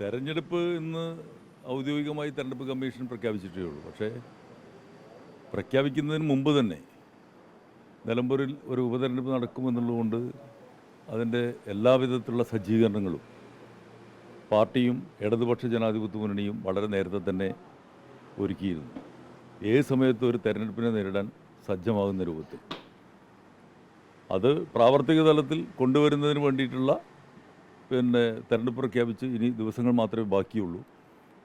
തെരഞ്ഞെടുപ്പ് ഇന്ന് ഔദ്യോഗികമായി തെരഞ്ഞെടുപ്പ് കമ്മീഷൻ പ്രഖ്യാപിച്ചിട്ടേ ഉള്ളൂ. പക്ഷേ പ്രഖ്യാപിക്കുന്നതിന് മുമ്പ് തന്നെ നിലമ്പൂരിൽ ഒരു ഉപതെരഞ്ഞെടുപ്പ് നടക്കുമെന്നുള്ളതുകൊണ്ട് അതിന്റെ എല്ലാവിധത്തിലുള്ള സജ്ജീകരണങ്ങളും പാർട്ടിയും ഇടതുപക്ഷ ജനാധിപത്യ മുന്നണിയും വളരെ നേരത്തെ തന്നെ ഒരുക്കിയിരുന്നു. ഏത് സമയത്തും ഒരു തെരഞ്ഞെടുപ്പിനെ നേരിടാൻ സജ്ജമാകുന്ന രൂപത്തിൽ. അത് പ്രാവർത്തിക തലത്തിൽ കൊണ്ടുവരുന്നതിന് വേണ്ടിയിട്ടുള്ള പിന്നെ തെരഞ്ഞെടുപ്പ് പ്രഖ്യാപിച്ച് ഇനി ദിവസങ്ങൾ മാത്രമേ ബാക്കിയുള്ളൂ.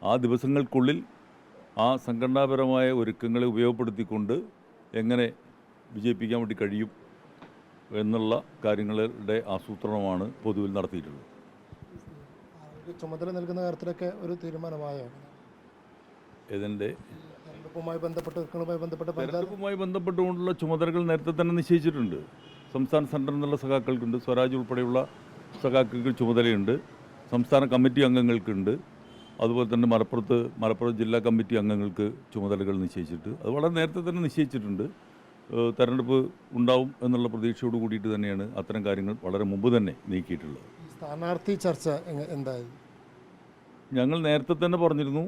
ആ ദിവസങ്ങൾക്കുള്ളിൽ ആ സംഘടനാപരമായ ഒരുക്കങ്ങളെ ഉപയോഗപ്പെടുത്തിക്കൊണ്ട് എങ്ങനെ വിജയിപ്പിക്കാൻ വേണ്ടി കഴിയും എന്നുള്ള കാര്യങ്ങളുടെ ആസൂത്രണമാണ് പൊതുവിൽ നടത്തിയിട്ടുള്ളത്. ചുമതല നൽകുന്ന കാര്യത്തിലൊക്കെ ഒരു തീരുമാനമായോ ഇതിന്റെ തെരഞ്ഞെടുപ്പുമായി ബന്ധപ്പെട്ട് ഒരുക്കങ്ങളുമായി ബന്ധപ്പെട്ട തെരഞ്ഞെടുപ്പുമായി ബന്ധപ്പെട്ടുകൊണ്ടുള്ള ചുമതലകൾ നേരത്തെ തന്നെ നിശ്ചയിച്ചിട്ടുണ്ട്. സംസ്ഥാന സെന്ററിൽ നിന്നുള്ള സഖാക്കൾക്കുണ്ട്. സ്വരാജ് ഉൾപ്പെടെയുള്ള സഖാക്കൾക്ക് ചുമതലയുണ്ട്. സംസ്ഥാന കമ്മിറ്റി അംഗങ്ങൾക്കുണ്ട്. അതുപോലെ തന്നെ മലപ്പുറത്ത് മലപ്പുറം ജില്ലാ കമ്മിറ്റി അംഗങ്ങൾക്ക് ചുമതലകൾ നിശ്ചയിച്ചിട്ട്. അത് വളരെ നേരത്തെ തന്നെ നിശ്ചയിച്ചിട്ടുണ്ട്. തെരഞ്ഞെടുപ്പ് ഉണ്ടാവും എന്നുള്ള പ്രതീക്ഷയോട് കൂടിയിട്ട് തന്നെയാണ് അത്തരം കാര്യങ്ങൾ വളരെ മുമ്പ് തന്നെ നീക്കിയിട്ടുള്ളത്. സ്ഥാനാർത്ഥി ചർച്ച എന്തായി? ഞങ്ങൾ നേരത്തെ തന്നെ പറഞ്ഞിരുന്നു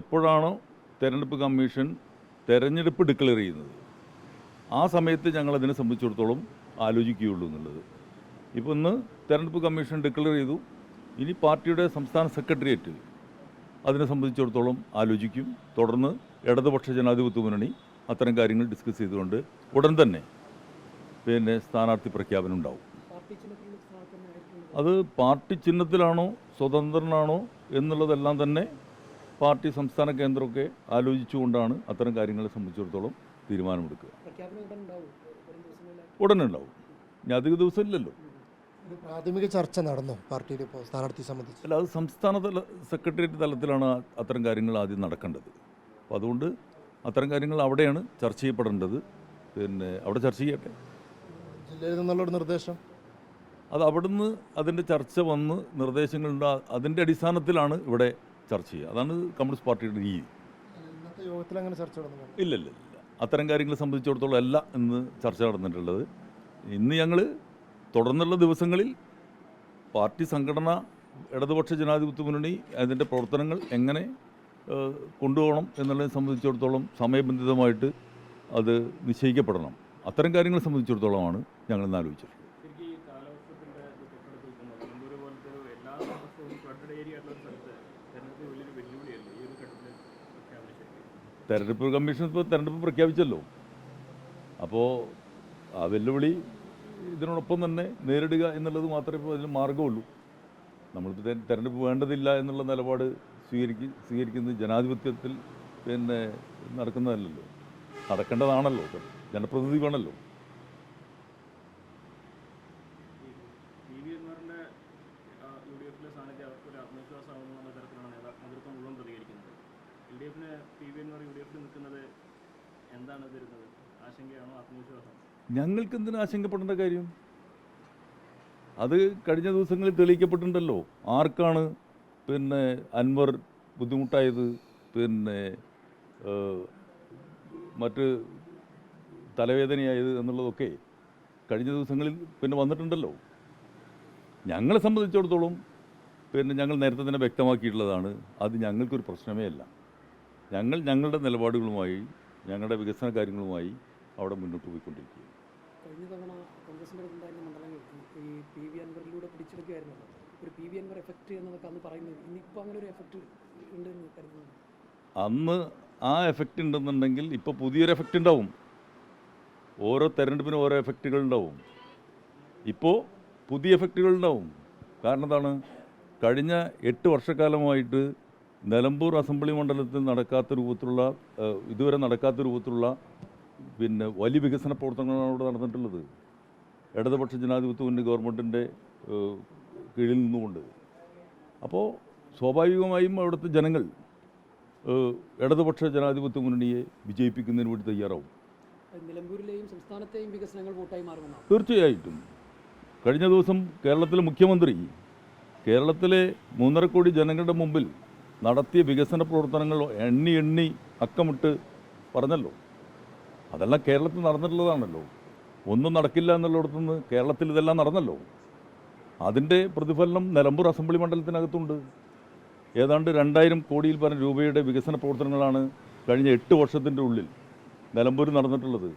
എപ്പോഴാണോ തെരഞ്ഞെടുപ്പ് കമ്മീഷൻ തെരഞ്ഞെടുപ്പ് ഡിക്ലെയർ ചെയ്യുന്നത് ആ സമയത്ത് ഞങ്ങൾ അതിനെ സംബന്ധിച്ചിടത്തോളം ആലോചിക്കുകയുള്ളൂ എന്നുള്ളത്. ഇപ്പോൾ ഇന്ന് തെരഞ്ഞെടുപ്പ് കമ്മീഷൻ ഡിക്ലെയർ ചെയ്തു. ഇനി പാർട്ടിയുടെ സംസ്ഥാന സെക്രട്ടേറിയറ്റ് അതിനെ സംബന്ധിച്ചിടത്തോളം ആലോചിക്കും. തുടർന്ന് ഇടതുപക്ഷ ജനാധിപത്യ മുന്നണി അത്തരം കാര്യങ്ങൾ ഡിസ്കസ് ചെയ്തുകൊണ്ട് ഉടൻ തന്നെ പിന്നെ സ്ഥാനാർത്ഥി പ്രഖ്യാപനം ഉണ്ടാവും. അത് പാർട്ടി ചിഹ്നത്തിലാണോ സ്വതന്ത്രനാണോ എന്നുള്ളതെല്ലാം തന്നെ പാർട്ടി സംസ്ഥാന കേന്ദ്രമൊക്കെ ആലോചിച്ചുകൊണ്ടാണ് അത്തരം കാര്യങ്ങളെ സംബന്ധിച്ചിടത്തോളം തീരുമാനമെടുക്കുക. ഉടനെ ഉണ്ടാവും. ഇനി അധിക ദിവസം ഇല്ലല്ലോ പ്രാഥമിക ചർച്ച നടന്നു പാർട്ടിയിൽ ഇപ്പോൾ സ്ഥാനാർത്ഥി സംബന്ധിച്ച്. അല്ല അത് സംസ്ഥാന തല സെക്രട്ടേറിയറ്റ് തലത്തിലാണ് അത്തരം കാര്യങ്ങൾ ആദ്യം നടക്കേണ്ടത്. അപ്പോൾ അതുകൊണ്ട് അത്തരം കാര്യങ്ങൾ അവിടെയാണ് ചർച്ച ചെയ്യപ്പെടേണ്ടത്. പിന്നെ അവിടെ ചർച്ച ചെയ്യട്ടെ. ജില്ലയിൽ നിന്നുള്ള ഒരു നിർദ്ദേശം? അത് അവിടുന്ന് അതിന്റെ ചർച്ച വന്ന് നിർദ്ദേശങ്ങളുണ്ട്. അതിന്റെ അടിസ്ഥാനത്തിലാണ് ഇവിടെ ചർച്ച ചെയ്യുക. അതാണ് കമ്മ്യൂണിസ്റ്റ് പാർട്ടിയുടെ രീതി. ഇന്നത്തെ യോഗത്തിൽ അങ്ങനെ ചർച്ച നടന്നു ഇല്ല ഇല്ല ഇല്ല അത്തരം കാര്യങ്ങളെ സംബന്ധിച്ചിടത്തോളം അല്ല ഇന്ന് ചർച്ച നടന്നിട്ടുള്ളത്. ഇന്ന് ഞങ്ങൾ തുടർന്നുള്ള ദിവസങ്ങളിൽ പാർട്ടി സംഘടന ഇടതുപക്ഷ ജനാധിപത്യ മുന്നണി അതിന്റെ പ്രവർത്തനങ്ങൾ എങ്ങനെ കൊണ്ടുപോകണം എന്നുള്ളതിനെ സംബന്ധിച്ചിടത്തോളം സമയബന്ധിതമായിട്ട് അത് നിശ്ചയിക്കപ്പെടണം. അത്തരം കാര്യങ്ങളെ സംബന്ധിച്ചിടത്തോളമാണ് ഞങ്ങൾ ഇന്ന് ആലോചിച്ചത് തെരഞ്ഞെടുപ്പ് കമ്മീഷൻ ഇപ്പോൾ തെരഞ്ഞെടുപ്പ് പ്രഖ്യാപിച്ചല്ലോ. അപ്പോൾ ആ വെല്ലുവിളി ഇതിനോടൊപ്പം തന്നെ നേരിടുക എന്നുള്ളത് മാത്രമേ ഇപ്പോൾ അതിന് മാർഗമുള്ളൂ നമ്മളിപ്പോൾ തെരഞ്ഞെടുപ്പ് വേണ്ടതില്ല എന്നുള്ള നിലപാട് സ്വീകരിക്ക സ്വീകരിക്കുന്നത് ജനാധിപത്യത്തിൽ പിന്നെ നടക്കുന്നതല്ലല്ലോ നടക്കേണ്ടതാണല്ലോ ജനപ്രതിനിധി വേണമല്ലോ എന്താണ് തരുന്നത് ആശങ്കയാണോ ആത്മവിശ്വാസം ഞങ്ങൾക്ക് എന്തിനു ആശങ്കപ്പെടേണ്ട കാര്യം? അത് കഴിഞ്ഞ ദിവസങ്ങളിൽ തെളിയിക്കപ്പെട്ടിട്ടുണ്ടല്ലോ. ആർക്കാണ് പിന്നെ അൻവർ ബുദ്ധിമുട്ടായത്? പിന്നെ മറ്റ് തലവേദനയായത് എന്നുള്ളതൊക്കെ കഴിഞ്ഞ ദിവസങ്ങളിൽ പിന്നെ വന്നിട്ടുണ്ടല്ലോ. ഞങ്ങളെ സംബന്ധിച്ചിടത്തോളം പിന്നെ ഞങ്ങൾ നേരത്തെ തന്നെ വ്യക്തമാക്കിയിട്ടുള്ളതാണ്. അത് ഞങ്ങൾക്കൊരു പ്രശ്നമേ അല്ല. ഞങ്ങൾ ഞങ്ങളുടെ നിലപാടുകളുമായി ഞങ്ങളുടെ വികസന കാര്യങ്ങളുമായി അവിടെ മുന്നോട്ട് പോയിക്കൊണ്ടിരിക്കുകയാണ്. കഴിഞ്ഞ തവണ കോൺഗ്രസിന്റെ ഉണ്ടായിരുന്ന മണ്ഡലങ്ങൾ ഈ പി വി അൻവറിലൂടെ പിടിച്ചെടുക്കുകയായിരുന്നല്ലോ ഒരു പി വി അൻവർ എഫക്റ്റ് എന്നൊക്കെ അന്ന് പറയുന്നത്. ഇന്നിപ്പോൾ അങ്ങനെ ഒരു എഫക്റ്റ് ഉണ്ടെന്ന് കരുതുന്നു. അന്ന് ആ എഫക്റ്റ് ഉണ്ടെന്നുണ്ടെങ്കിൽ ഇപ്പോൾ പുതിയൊരു എഫക്റ്റ് ഉണ്ടാവും. ഓരോ തെരഞ്ഞെടുപ്പിനും ഓരോ എഫക്റ്റുകൾ ഉണ്ടാവും. ഇപ്പോൾ പുതിയ എഫക്റ്റുകൾ ഉണ്ടാവും. കാരണം എന്താണ്? കഴിഞ്ഞ എട്ട് വർഷക്കാലമായിട്ട് നിലമ്പൂർ അസംബ്ലി മണ്ഡലത്തിൽ നടക്കാത്ത രൂപത്തിലുള്ള ഇതുവരെ നടക്കാത്ത രൂപത്തിലുള്ള പിന്നെ വലിയ വികസന പ്രവർത്തനങ്ങളാണ് അവിടെ നടന്നിട്ടുള്ളത് ഇടതുപക്ഷ ജനാധിപത്യ മുന്നണി ഗവൺമെന്റിന്റെ കീഴിൽ നിന്നുകൊണ്ട്. അപ്പോൾ സ്വാഭാവികമായും അവിടുത്തെ ജനങ്ങൾ ഇടതുപക്ഷ ജനാധിപത്യ മുന്നണിയെ വിജയിപ്പിക്കുന്നതിന് വേണ്ടി തയ്യാറാവും. നിലമ്പൂരിലെയും സംസ്ഥാനത്തെയും വികസനങ്ങൾ വോട്ടായി തീർച്ചയായിട്ടും. കഴിഞ്ഞ ദിവസം കേരളത്തിലെ മുഖ്യമന്ത്രി കേരളത്തിലെ മൂന്നര കോടി ജനങ്ങളുടെ മുമ്പിൽ നടത്തിയ വികസന പ്രവർത്തനങ്ങൾ എണ്ണി എണ്ണി അക്കമിട്ട് പറഞ്ഞല്ലോ. അതെല്ലാം കേരളത്തിൽ നടന്നിട്ടുള്ളതാണല്ലോ. ഒന്നും നടക്കില്ല എന്നുള്ളിടത്തുനിന്ന് കേരളത്തിൽ ഇതെല്ലാം നടന്നല്ലോ. അതിന്റെ പ്രതിഫലനം നിലമ്പൂർ അസംബ്ലി മണ്ഡലത്തിനകത്തുണ്ട്. ഏതാണ്ട് രണ്ടായിരം കോടിയിൽ പരം രൂപയുടെ വികസന പ്രവർത്തനങ്ങളാണ് കഴിഞ്ഞ എട്ട് വർഷത്തിന്റെ ഉള്ളിൽ നിലമ്പൂർ നടന്നിട്ടുള്ളത്.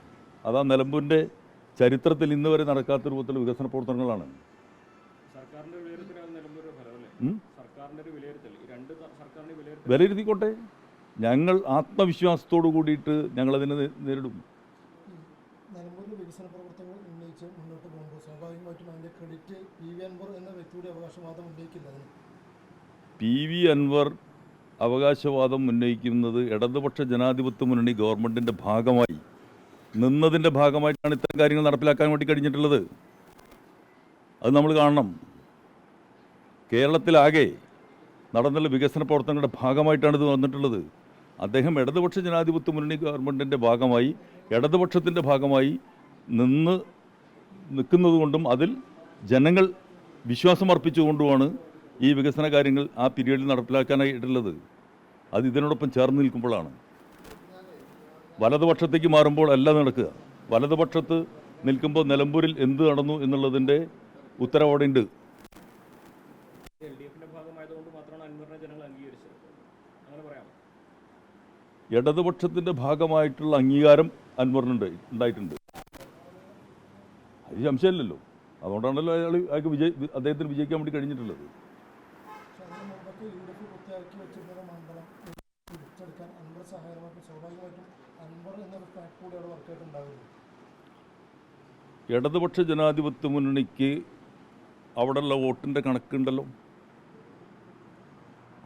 അതാ നിലമ്പൂരിന്റെ ചരിത്രത്തിൽ ഇന്ന് വരെ നടക്കാത്ത രൂപത്തിലുള്ള വികസന പ്രവർത്തനങ്ങളാണ്. വിലയിരുത്തിക്കോട്ടെ. ഞങ്ങൾ ആത്മവിശ്വാസത്തോടു കൂടിയിട്ട് ഞങ്ങൾ അതിനെ നേരിടും. പി വി അൻവർ അവകാശവാദം ഉന്നയിക്കുന്നത് ഇടതുപക്ഷ ജനാധിപത്യ മുന്നണി ഗവൺമെന്റിന്റെ ഭാഗമായി നിന്നതിന്റെ ഭാഗമായിട്ടാണ് ഇത്തരം കാര്യങ്ങൾ നടപ്പിലാക്കാൻ വേണ്ടി കഴിഞ്ഞിട്ടുള്ളത്. അത് നമ്മൾ കാണണം. കേരളത്തിലാകെ നടന്നുള്ള വികസന പ്രവർത്തനങ്ങളുടെ ഭാഗമായിട്ടാണ് ഇത് വന്നിട്ടുള്ളത്. അദ്ദേഹം ഇടതുപക്ഷ ജനാധിപത്യ മുന്നണി ഗവൺമെന്റിന്റെ ഭാഗമായി ഇടതുപക്ഷത്തിന്റെ ഭാഗമായി നിന്ന് നിൽക്കുന്നതുകൊണ്ടും അതിൽ ജനങ്ങൾ വിശ്വാസം അർപ്പിച്ചുകൊണ്ടുമാണ് ഈ വികസന കാര്യങ്ങൾ ആ പീരീഡിൽ നടപ്പിലാക്കാനായിട്ടുള്ളത്. അത് ഇതിനോടൊപ്പം ചേർന്ന് നിൽക്കുമ്പോഴാണ്. വലതുപക്ഷത്തേക്ക് മാറുമ്പോൾ അല്ല നടക്കുക. വലതുപക്ഷത്ത് നിൽക്കുമ്പോൾ നിലമ്പൂരിൽ എന്ത് നടന്നു എന്നുള്ളതിന്റെ ഉത്തരവ് അവിടെ എൽ ഡി എഫിന്റെ ഭാഗമായതുകൊണ്ട് മാത്രമാണ് ജനങ്ങൾ അംഗീകരിച്ചത്. അങ്ങനെ പറയാം ഇടതുപക്ഷത്തിന്റെ ഭാഗമായിട്ടുള്ള അംഗീകാരം അൻവറിനുണ്ട് ഉണ്ടായിട്ടുണ്ട്. അത് സംശയമില്ലല്ലോ. അതുകൊണ്ടാണല്ലോ അയാൾ അയാൾക്ക് വിജയ അദ്ദേഹത്തിന് വിജയിക്കാൻ വേണ്ടി കഴിഞ്ഞിട്ടുള്ളത്. ഇടതുപക്ഷ ജനാധിപത്യ മുന്നണിക്ക് അവിടെയുള്ള വോട്ടിന്റെ കണക്കുണ്ടല്ലോ.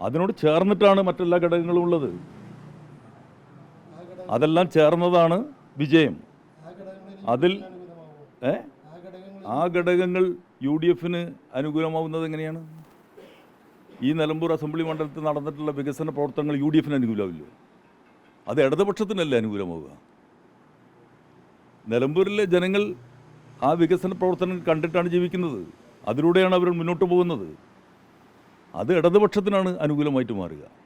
അതിനോട് ചേർന്നിട്ടാണ് മറ്റെല്ലാ ഘടകങ്ങളും ഉള്ളത്. അതെല്ലാം ചേർന്നതാണ് വിജയം. അതിൽ ഏ? ആ ഘടകങ്ങൾ യു ഡി എഫിന് അനുകൂലമാവുന്നത് എങ്ങനെയാണ്? ഈ നിലമ്പൂർ അസംബ്ലി മണ്ഡലത്തിൽ നടന്നിട്ടുള്ള വികസന പ്രവർത്തനങ്ങൾ യു ഡി എഫിന് അനുകൂലമാവില്ല? അത് ഇടതുപക്ഷത്തിനല്ലേ അനുകൂലമാവുക? നിലമ്പൂരിലെ ജനങ്ങൾ ആ വികസന പ്രവർത്തനങ്ങൾ കണ്ടിട്ടാണ് ജീവിക്കുന്നത്. അതിലൂടെയാണ് അവർ മുന്നോട്ട് പോകുന്നത്. അത് ഇടതുപക്ഷത്തിനാണ് അനുകൂലമായിട്ട് മാറുക.